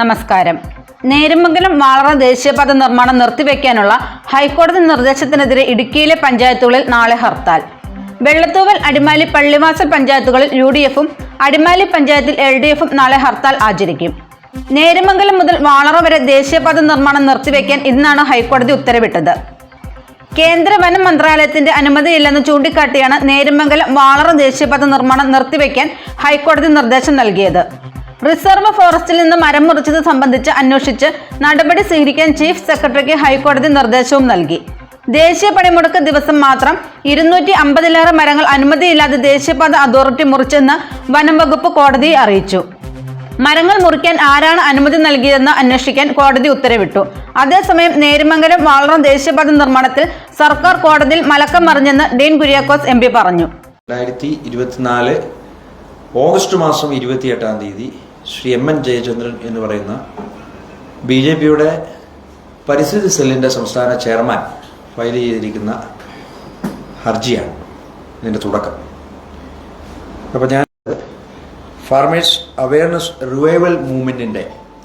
നമസ്കാരം. നേരമംഗലം വാളറ ദേശീയപാത നിർമ്മാണം നിർത്തിവെക്കാനുള്ള ഹൈക്കോടതി നിർദ്ദേശത്തിനെതിരെ ഇടുക്കിയിലെ പഞ്ചായത്തുകളിൽ നാളെ ഹർത്താൽ. വെള്ളത്തൂവൽ അടിമാലി പള്ളിവാസൽ പഞ്ചായത്തുകളിൽ യു ഡി എഫും അടിമാലി പഞ്ചായത്തിൽ എൽ ഡി എഫും നാളെ ഹർത്താൽ ആചരിക്കും. നേരമംഗലം മുതൽ വാളറ വരെ ദേശീയപാത നിർമ്മാണം നിർത്തിവെക്കാൻ ഇന്നാണ് ഹൈക്കോടതി ഉത്തരവിട്ടത്. കേന്ദ്ര വനം മന്ത്രാലയത്തിന്റെ അനുമതിയില്ലെന്ന് ചൂണ്ടിക്കാട്ടിയാണ് നേരമംഗലം വാളറ ദേശീയപാത നിർമ്മാണം നിർത്തിവെക്കാൻ ഹൈക്കോടതി നിർദ്ദേശം നൽകിയത്. റിസർവ് ഫോറസ്റ്റിൽ നിന്ന് മരം മുറിച്ചത് സംബന്ധിച്ച് അന്വേഷിച്ച് നടപടി സ്വീകരിക്കാൻ ചീഫ് സെക്രട്ടറിക്ക് ഹൈക്കോടതി നിർദ്ദേശവും നൽകി. ദേശീയ പണിമുടക്ക് ദിവസം മാത്രം ഇരുന്നൂറ്റി അമ്പതിലേറെ മരങ്ങൾ അനുമതിയില്ലാതെ ദേശീയപാത അതോറിറ്റി മുറിച്ചെന്ന് വനം വകുപ്പ് കോടതിയെ അറിയിച്ചു. മരങ്ങൾ മുറിക്കാൻ ആരാണ് അനുമതി നൽകിയതെന്ന് അന്വേഷിക്കാൻ കോടതി ഉത്തരവിട്ടു. അതേസമയം നേരുമംഗലം വാളറം ദേശീയപാത നിർമ്മാണത്തിൽ സർക്കാർ കോടതിയിൽ മലക്കം മറിഞ്ഞെന്ന് ഡീൻ കുര്യാക്കോസ് എം പി പറഞ്ഞു. രണ്ടായിരത്തി ഇരുപത്തിനാല് ഓഗസ്റ്റ് മാസം ഇരുപത്തിയെട്ടാം തീയതി ശ്രീ എം എൻ ജയചന്ദ്രൻ എന്ന് പറയുന്ന ബി ജെ പിയുടെ പരിസ്ഥിതി സെല്ലിന്റെ സംസ്ഥാന ചെയർമാൻ ഫയൽ ചെയ്തിരിക്കുന്ന ഹർജിയാണ് ഇതിന്റെ തുടക്കം. അപ്പോൾ ഞാൻ ഫാർമേഴ്സ് അവയർനെസ് റിവൈവൽ മൂവ്മെന്റിന്റെ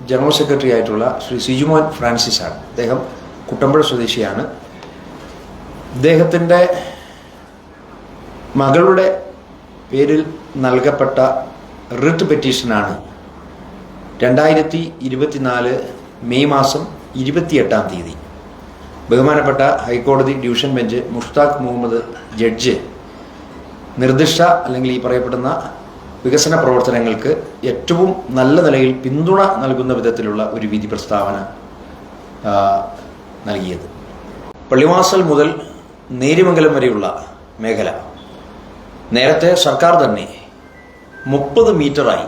ജനറൽ സെക്രട്ടറി ആയിട്ടുള്ള ശ്രീ സിജുമോൻ ഫ്രാൻസിസ് ആണ്. അദ്ദേഹം കുട്ടമ്പുഴ സ്വദേശിയാണ്. അദ്ദേഹത്തിന്റെ മകളുടെ പേരിൽ നൽകപ്പെട്ട റിട്ട് പെറ്റീഷനാണ് രണ്ടായിരത്തി ഇരുപത്തിനാല് മെയ് മാസം ഇരുപത്തിയെട്ടാം തീയതി. ബഹുമാനപ്പെട്ട ഹൈക്കോടതി division bench Mushtaq Muhammad judge നിർദ്ദിഷ്ട അല്ലെങ്കിൽ ഈ പറയപ്പെടുന്ന വികസന പ്രവർത്തനങ്ങൾക്ക് ഏറ്റവും നല്ല നിലയിൽ പിന്തുണ നൽകുന്ന വിധത്തിലുള്ള ഒരു വിധി പ്രസ്താവന നൽകിയത്. പള്ളിവാസൽ മുതൽ നേരിമംഗലം വരെയുള്ള മേഖല നേരത്തെ സർക്കാർ തന്നെ മുപ്പത് മീറ്ററായി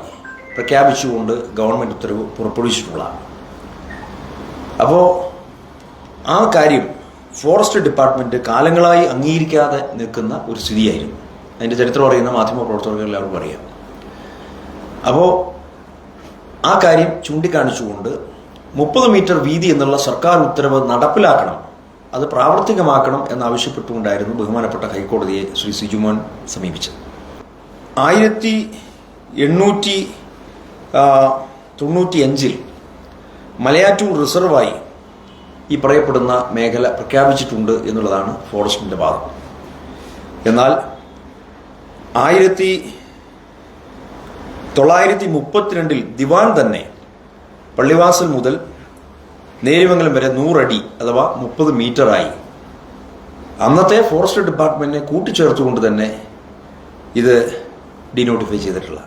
പ്രഖ്യാപിച്ചുകൊണ്ട് ഗവൺമെന്റ് ഉത്തരവ് പുറപ്പെടുവിച്ചിട്ടുള്ളതാണ്. അപ്പോൾ ആ കാര്യം ഫോറസ്റ്റ് ഡിപ്പാർട്ട്മെന്റ് കാലങ്ങളായി അംഗീകരിക്കാതെ നിൽക്കുന്ന ഒരു സ്ഥിതിയായിരുന്നു. അതിന്റെ ചരിത്രം അറിയുന്ന മാധ്യമ പ്രവർത്തകർ എല്ലാവർക്കും അറിയാം. അപ്പോൾ ആ കാര്യം ചൂണ്ടിക്കാണിച്ചുകൊണ്ട് മുപ്പത് മീറ്റർ വീതി എന്നുള്ള സർക്കാർ ഉത്തരവ് നടപ്പിലാക്കണം അത് പ്രാവർത്തികമാക്കണം എന്നാവശ്യപ്പെട്ടുകൊണ്ടായിരുന്നു ബഹുമാനപ്പെട്ട ഹൈക്കോടതിയെ ശ്രീ സിജുമോൻ സമീപിച്ചത്. ആയിരത്തി എണ്ണൂറ്റി തൊണ്ണൂറ്റി അഞ്ചിൽ മലയാറ്റൂർ റിസർവായി ഈ പറയപ്പെടുന്ന മേഖല പ്രഖ്യാപിച്ചിട്ടുണ്ട് എന്നുള്ളതാണ് ഫോറസ്റ്റിന്റെ വാദം. എന്നാൽ ആയിരത്തി തൊള്ളായിരത്തി മുപ്പത്തിരണ്ടിൽ ദിവാൻ തന്നെ പള്ളിവാസൽ മുതൽ നേരിമംഗലം വരെ നൂറടി അഥവാ മുപ്പത് മീറ്ററായി. അന്നത്തെ ഫോറസ്റ്റ് ഡിപ്പാർട്ട്മെന്റിനെ കൂട്ടിച്ചേർത്തുകൊണ്ട് തന്നെ ഇത് ഡിനോട്ടിഫൈ ചെയ്തിട്ടുള്ള